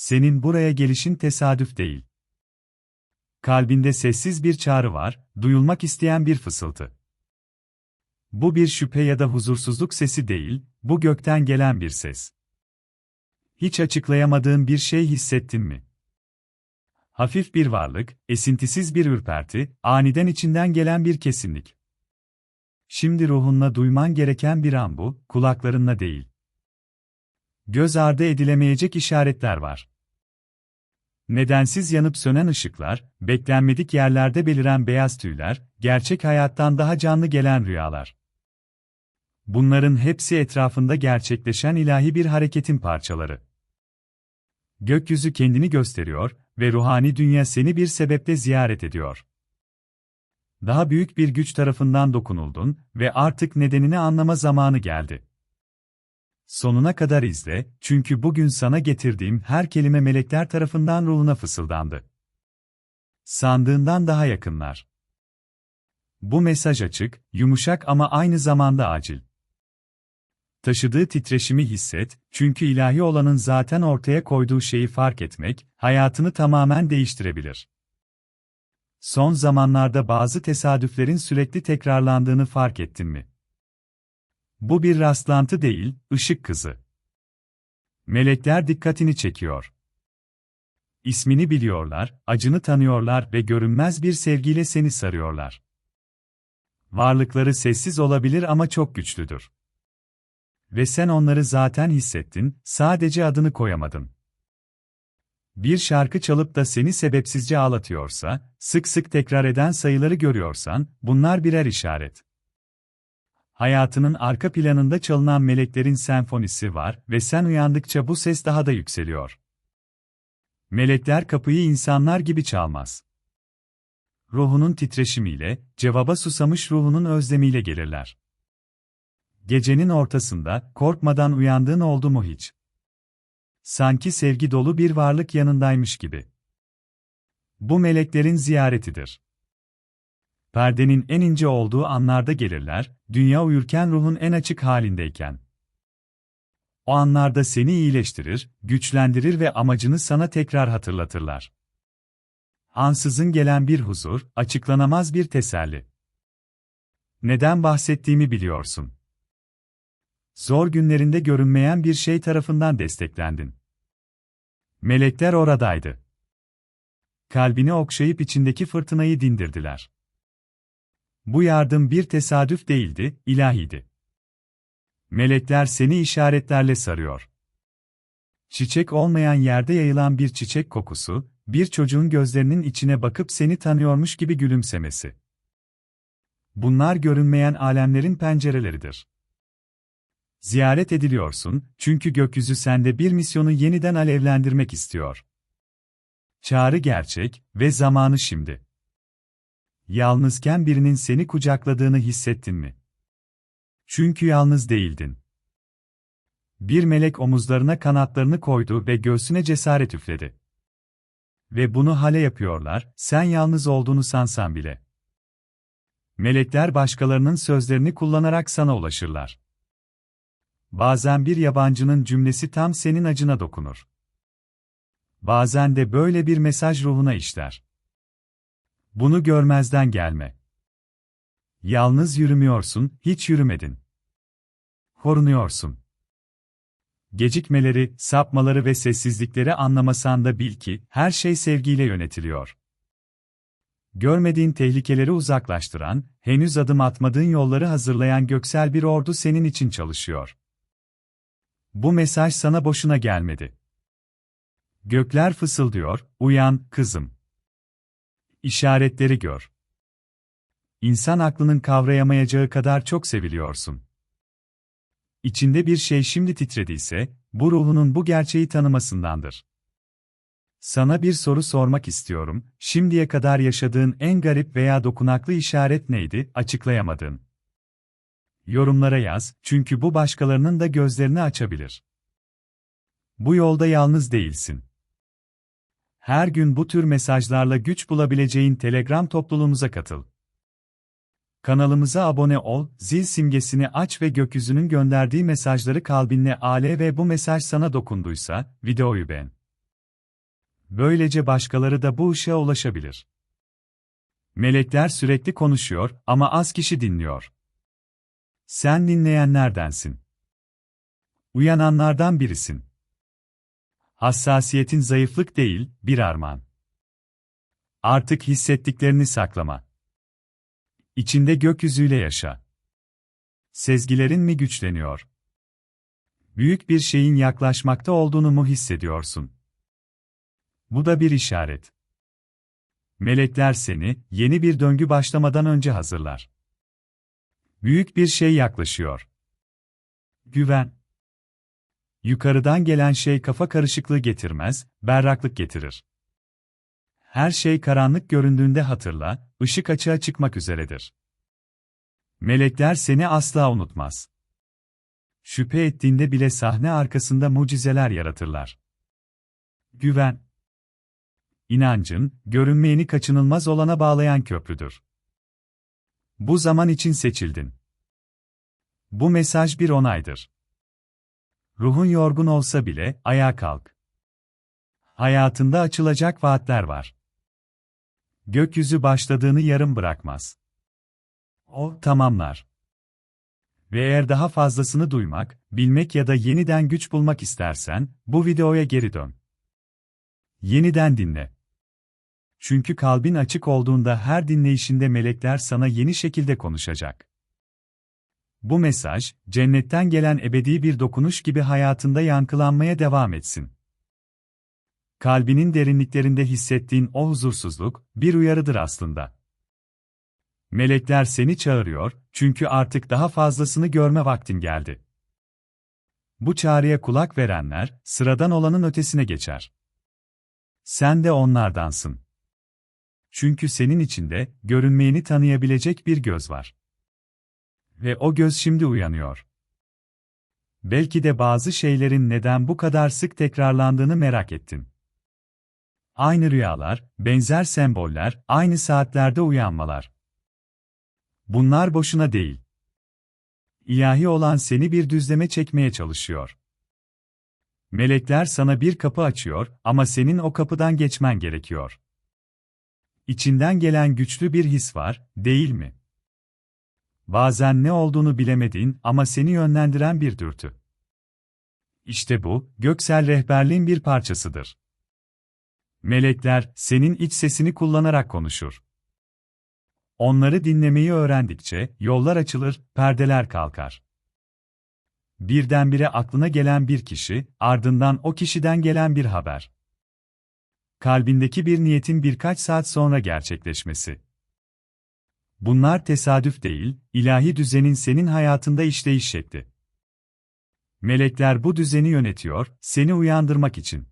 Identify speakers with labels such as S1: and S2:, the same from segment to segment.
S1: Senin buraya gelişin tesadüf değil. Kalbinde sessiz bir çağrı var, duyulmak isteyen bir fısıltı. Bu bir şüphe ya da huzursuzluk sesi değil, bu gökten gelen bir ses. Hiç açıklayamadığın bir şey hissettin mi? Hafif bir varlık, esintisiz bir ürperti, aniden içinden gelen bir kesinlik. Şimdi ruhunla duyman gereken bir an bu, kulaklarınla değil. Göz ardı edilemeyecek işaretler var. Nedensiz yanıp sönen ışıklar, beklenmedik yerlerde beliren beyaz tüyler, gerçek hayattan daha canlı gelen rüyalar. Bunların hepsi etrafında gerçekleşen ilahi bir hareketin parçaları. Gökyüzü kendini gösteriyor ve ruhani dünya seni bir sebeple ziyaret ediyor. Daha büyük bir güç tarafından dokunuldun ve artık nedenini anlama zamanı geldi. Sonuna kadar izle, çünkü bugün sana getirdiğim her kelime melekler tarafından ruhuna fısıldandı. Sandığından daha yakınlar. Bu mesaj açık, yumuşak ama aynı zamanda acil. Taşıdığı titreşimi hisset, çünkü ilahi olanın zaten ortaya koyduğu şeyi fark etmek, hayatını tamamen değiştirebilir. Son zamanlarda bazı tesadüflerin sürekli tekrarlandığını fark ettin mi? Bu bir rastlantı değil, ışık kızı. Melekler dikkatini çekiyor. İsmini biliyorlar, acını tanıyorlar ve görünmez bir sevgiyle seni sarıyorlar. Varlıkları sessiz olabilir ama çok güçlüdür. Ve sen onları zaten hissettin, sadece adını koyamadın. Bir şarkı çalıp da seni sebepsizce ağlatıyorsa, sık sık tekrar eden sayıları görüyorsan, bunlar birer işaret. Hayatının arka planında çalınan meleklerin senfonisi var ve sen uyandıkça bu ses daha da yükseliyor. Melekler kapıyı insanlar gibi çalmaz. Ruhunun titreşimiyle, cevaba susamış ruhunun özlemiyle gelirler. Gecenin ortasında, korkmadan uyandığın oldu mu hiç? Sanki sevgi dolu bir varlık yanındaymış gibi. Bu meleklerin ziyaretidir. Perdenin en ince olduğu anlarda gelirler, dünya uyurken ruhun en açık halindeyken. O anlarda seni iyileştirir, güçlendirir ve amacını sana tekrar hatırlatırlar. Ansızın gelen bir huzur, açıklanamaz bir teselli. Neden bahsettiğimi biliyorsun. Zor günlerinde görünmeyen bir şey tarafından desteklendin. Melekler oradaydı. Kalbini okşayıp içindeki fırtınayı dindirdiler. Bu yardım bir tesadüf değildi, ilahiydi. Melekler seni işaretlerle sarıyor. Çiçek olmayan yerde yayılan bir çiçek kokusu, bir çocuğun gözlerinin içine bakıp seni tanıyormuş gibi gülümsemesi. Bunlar görünmeyen alemlerin pencereleridir. Ziyaret ediliyorsun, çünkü gökyüzü sende bir misyonu yeniden alevlendirmek istiyor. Çağrı gerçek ve zamanı şimdi. Yalnızken birinin seni kucakladığını hissettin mi? Çünkü yalnız değildin. Bir melek omuzlarına kanatlarını koydu ve göğsüne cesaret üfledi. Ve bunu hale yapıyorlar, sen yalnız olduğunu sansan bile. Melekler başkalarının sözlerini kullanarak sana ulaşırlar. Bazen bir yabancının cümlesi tam senin acına dokunur. Bazen de böyle bir mesaj ruhuna işler. Bunu görmezden gelme. Yalnız yürümüyorsun, hiç yürümedin. Korunuyorsun. Gecikmeleri, sapmaları ve sessizlikleri anlamasan da bil ki, her şey sevgiyle yönetiliyor. Görmediğin tehlikeleri uzaklaştıran, henüz adım atmadığın yolları hazırlayan göksel bir ordu senin için çalışıyor. Bu mesaj sana boşuna gelmedi. Gökler fısıldıyor, uyan, kızım. İşaretleri gör. İnsan aklının kavrayamayacağı kadar çok seviliyorsun. İçinde bir şey şimdi titrediyse, bu ruhunun bu gerçeği tanımasındandır. Sana bir soru sormak istiyorum, şimdiye kadar yaşadığın en garip veya dokunaklı işaret neydi, açıklayamadın. Yorumlara yaz, çünkü bu başkalarının da gözlerini açabilir. Bu yolda yalnız değilsin. Her gün bu tür mesajlarla güç bulabileceğin Telegram topluluğumuza katıl. Kanalımıza abone ol, zil simgesini aç ve gökyüzünün gönderdiği mesajları kalbinle ale ve bu mesaj sana dokunduysa, videoyu beğen. Böylece başkaları da bu ışığa ulaşabilir. Melekler sürekli konuşuyor ama az kişi dinliyor. Sen dinleyenlerdensin. Uyananlardan birisin. Hassasiyetin zayıflık değil, bir armağan. Artık hissettiklerini saklama. İçinde gökyüzüyle yaşa. Sezgilerin mi güçleniyor? Büyük bir şeyin yaklaşmakta olduğunu mu hissediyorsun? Bu da bir işaret. Melekler seni, yeni bir döngü başlamadan önce hazırlar. Büyük bir şey yaklaşıyor. Güven. Yukarıdan gelen şey kafa karışıklığı getirmez, berraklık getirir. Her şey karanlık göründüğünde hatırla, ışık açığa çıkmak üzeredir. Melekler seni asla unutmaz. Şüphe ettiğinde bile sahne arkasında mucizeler yaratırlar. Güven. İnancın, görünmeyeni kaçınılmaz olana bağlayan köprüdür. Bu zaman için seçildin. Bu mesaj bir onaydır. Ruhun yorgun olsa bile, ayağa kalk. Hayatında açılacak vaatler var. Gökyüzü başladığını yarım bırakmaz. O, tamamlar. Ve eğer daha fazlasını duymak, bilmek ya da yeniden güç bulmak istersen, bu videoya geri dön. Yeniden dinle. Çünkü kalbin açık olduğunda her dinleyişinde melekler sana yeni şekilde konuşacak. Bu mesaj, cennetten gelen ebedi bir dokunuş gibi hayatında yankılanmaya devam etsin. Kalbinin derinliklerinde hissettiğin o huzursuzluk, bir uyarıdır aslında. Melekler seni çağırıyor, çünkü artık daha fazlasını görme vaktin geldi. Bu çağrıya kulak verenler, sıradan olanın ötesine geçer. Sen de onlardansın. Çünkü senin içinde, görünmeyeni tanıyabilecek bir göz var. Ve o göz şimdi uyanıyor. Belki de bazı şeylerin neden bu kadar sık tekrarlandığını merak ettin. Aynı rüyalar, benzer semboller, aynı saatlerde uyanmalar. Bunlar boşuna değil. İlahi olan seni bir düzleme çekmeye çalışıyor. Melekler sana bir kapı açıyor ama senin o kapıdan geçmen gerekiyor. İçinden gelen güçlü bir his var, değil mi? Bazen ne olduğunu bilemediğin ama seni yönlendiren bir dürtü. İşte bu, göksel rehberliğin bir parçasıdır. Melekler, senin iç sesini kullanarak konuşur. Onları dinlemeyi öğrendikçe, yollar açılır, perdeler kalkar. Birdenbire aklına gelen bir kişi, ardından o kişiden gelen bir haber. Kalbindeki bir niyetin birkaç saat sonra gerçekleşmesi. Bunlar tesadüf değil, ilahi düzenin senin hayatında işleyiş şekli. Melekler bu düzeni yönetiyor, seni uyandırmak için.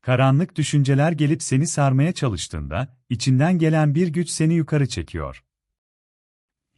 S1: Karanlık düşünceler gelip seni sarmaya çalıştığında, içinden gelen bir güç seni yukarı çekiyor.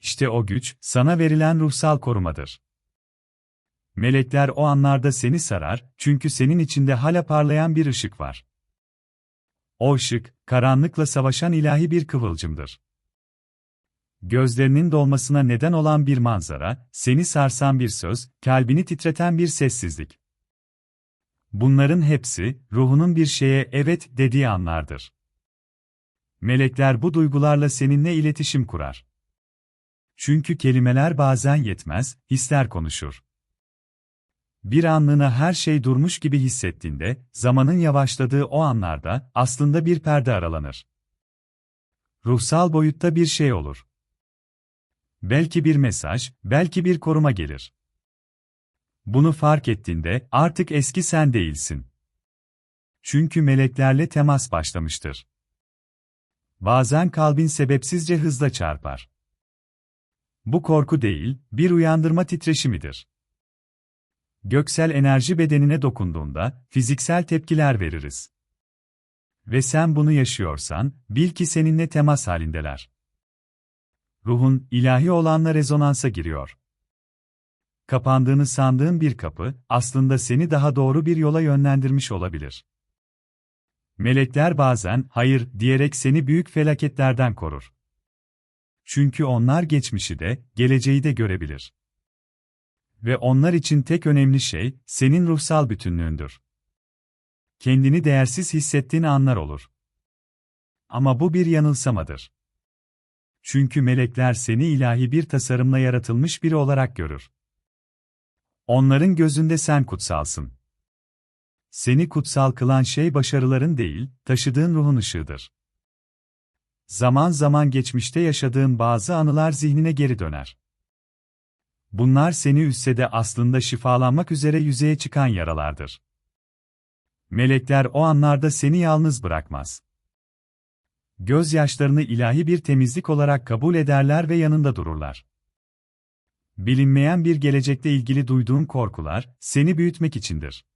S1: İşte o güç, sana verilen ruhsal korumadır. Melekler o anlarda seni sarar, çünkü senin içinde hala parlayan bir ışık var. O ışık, karanlıkla savaşan ilahi bir kıvılcımdır. Gözlerinin dolmasına neden olan bir manzara, seni sarsan bir söz, kalbini titreten bir sessizlik. Bunların hepsi, ruhunun bir şeye evet dediği anlardır. Melekler bu duygularla seninle iletişim kurar. Çünkü kelimeler bazen yetmez, hisler konuşur. Bir anlığına her şey durmuş gibi hissettiğinde, zamanın yavaşladığı o anlarda, aslında bir perde aralanır. Ruhsal boyutta bir şey olur. Belki bir mesaj, belki bir koruma gelir. Bunu fark ettiğinde artık eski sen değilsin. Çünkü meleklerle temas başlamıştır. Bazen kalbin sebepsizce hızla çarpar. Bu korku değil, bir uyandırma titreşimidir. Göksel enerji bedenine dokunduğunda fiziksel tepkiler veririz. Ve sen bunu yaşıyorsan, bil ki seninle temas halindeler. Ruhun ilahi olanla rezonansa giriyor kapandığını sandığın bir kapı, aslında seni daha doğru bir yola yönlendirmiş olabilir. Melekler bazen, hayır, diyerek seni büyük felaketlerden korur. Çünkü onlar geçmişi de, geleceği de görebilir. Ve onlar için tek önemli şey, senin ruhsal bütünlüğündür. kendini değersiz hissettiğin anlar olur. Ama bu bir yanılsamadır. Çünkü melekler seni ilahi bir tasarımla yaratılmış biri olarak görür. Onların gözünde sen kutsalsın. Seni kutsal kılan şey başarıların değil, taşıdığın ruhun ışığıdır. Zaman zaman geçmişte yaşadığın bazı anılar zihnine geri döner. Bunlar seni üstse de aslında şifalanmak üzere yüzeye çıkan yaralardır. Melekler o anlarda seni yalnız bırakmaz. Gözyaşlarını ilahi bir temizlik olarak kabul ederler ve yanında dururlar. Bilinmeyen bir gelecekte ilgili duyduğun korkular, seni büyütmek içindir.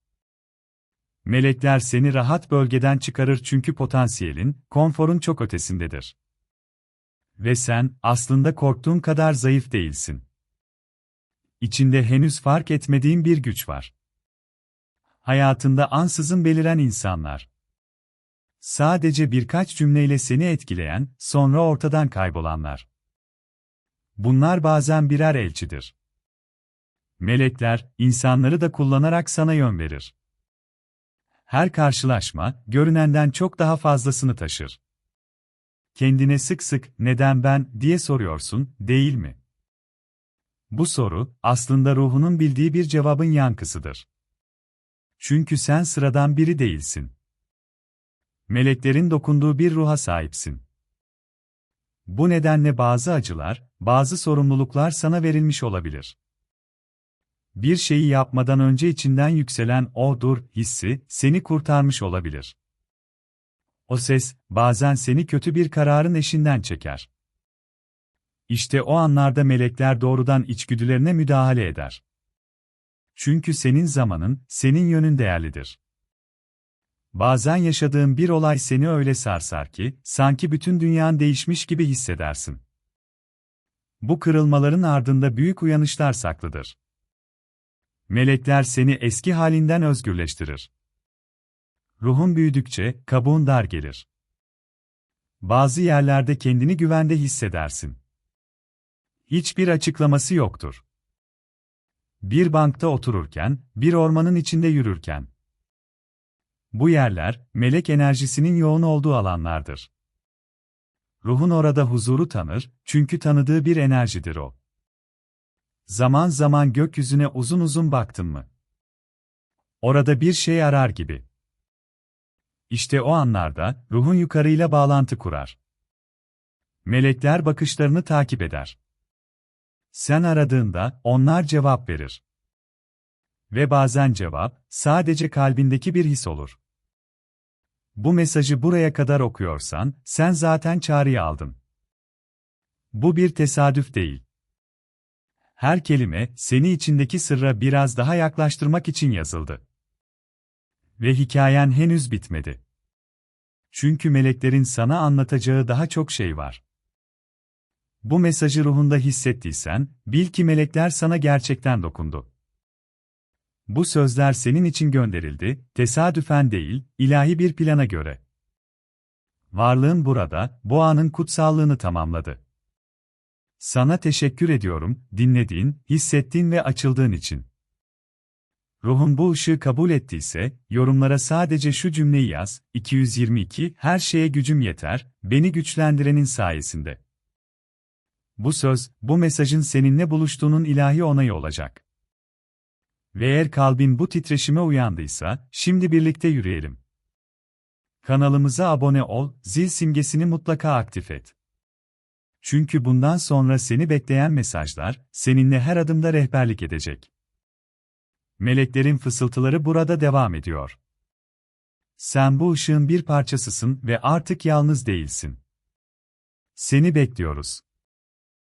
S1: Melekler seni rahat bölgeden çıkarır çünkü potansiyelin, konforun çok ötesindedir. Ve sen, aslında korktuğun kadar zayıf değilsin. İçinde henüz fark etmediğin bir güç var. Hayatında ansızın beliren insanlar. Sadece birkaç cümleyle seni etkileyen, sonra ortadan kaybolanlar. Bunlar bazen birer elçidir. Melekler, insanları da kullanarak sana yön verir. Her karşılaşma, görünenden çok daha fazlasını taşır. Kendine sık sık, neden ben, diye soruyorsun, değil mi? Bu soru, aslında ruhunun bildiği bir cevabın yankısıdır. Çünkü sen sıradan biri değilsin. Meleklerin dokunduğu bir ruha sahipsin. Bu nedenle bazı acılar, bazı sorumluluklar sana verilmiş olabilir. Bir şeyi yapmadan önce içinden yükselen o dur hissi seni kurtarmış olabilir. O ses bazen seni kötü bir kararın eşinden çeker. İşte o anlarda melekler doğrudan içgüdülerine müdahale eder. Çünkü senin zamanın, senin yönün değerlidir. Bazen yaşadığın bir olay seni öyle sarsar ki, sanki bütün dünyan değişmiş gibi hissedersin. Bu kırılmaların ardında büyük uyanışlar saklıdır. Melekler seni eski halinden özgürleştirir. Ruhun büyüdükçe kabuğun dar gelir. Bazı yerlerde kendini güvende hissedersin. Hiçbir açıklaması yoktur. Bir bankta otururken, bir ormanın içinde yürürken. Bu yerler, melek enerjisinin yoğun olduğu alanlardır. Ruhun orada huzuru tanır, çünkü tanıdığı bir enerjidir o. Zaman zaman gökyüzüne uzun uzun baktın mı? Orada bir şey arar gibi. İşte o anlarda, ruhun yukarıyla bağlantı kurar. Melekler bakışlarını takip eder. Sen aradığında, onlar cevap verir. Ve bazen cevap, sadece kalbindeki bir his olur. Bu mesajı buraya kadar okuyorsan, sen zaten çağrıyı aldın. Bu bir tesadüf değil. Her kelime, seni içindeki sırra biraz daha yaklaştırmak için yazıldı. Ve hikayen henüz bitmedi. Çünkü meleklerin sana anlatacağı daha çok şey var. Bu mesajı ruhunda hissettiysen, bil ki melekler sana gerçekten dokundu. Bu sözler senin için gönderildi, tesadüfen değil, ilahi bir plana göre. Varlığın burada, bu anın kutsallığını tamamladı. Sana teşekkür ediyorum, dinlediğin, hissettiğin ve açıldığın için. Ruhun bu ışığı kabul ettiyse, yorumlara sadece şu cümleyi yaz, 222, her şeye gücüm yeter, beni güçlendirenin sayesinde. Bu söz, bu mesajın seninle buluştuğunun ilahi onayı olacak. Ve eğer kalbin bu titreşime uyandıysa, şimdi birlikte yürüyelim. Kanalımıza abone ol, zil simgesini mutlaka aktif et. Çünkü bundan sonra seni bekleyen mesajlar, seninle her adımda rehberlik edecek. Meleklerin fısıltıları burada devam ediyor. Sen bu ışığın bir parçasısın ve artık yalnız değilsin. Seni bekliyoruz.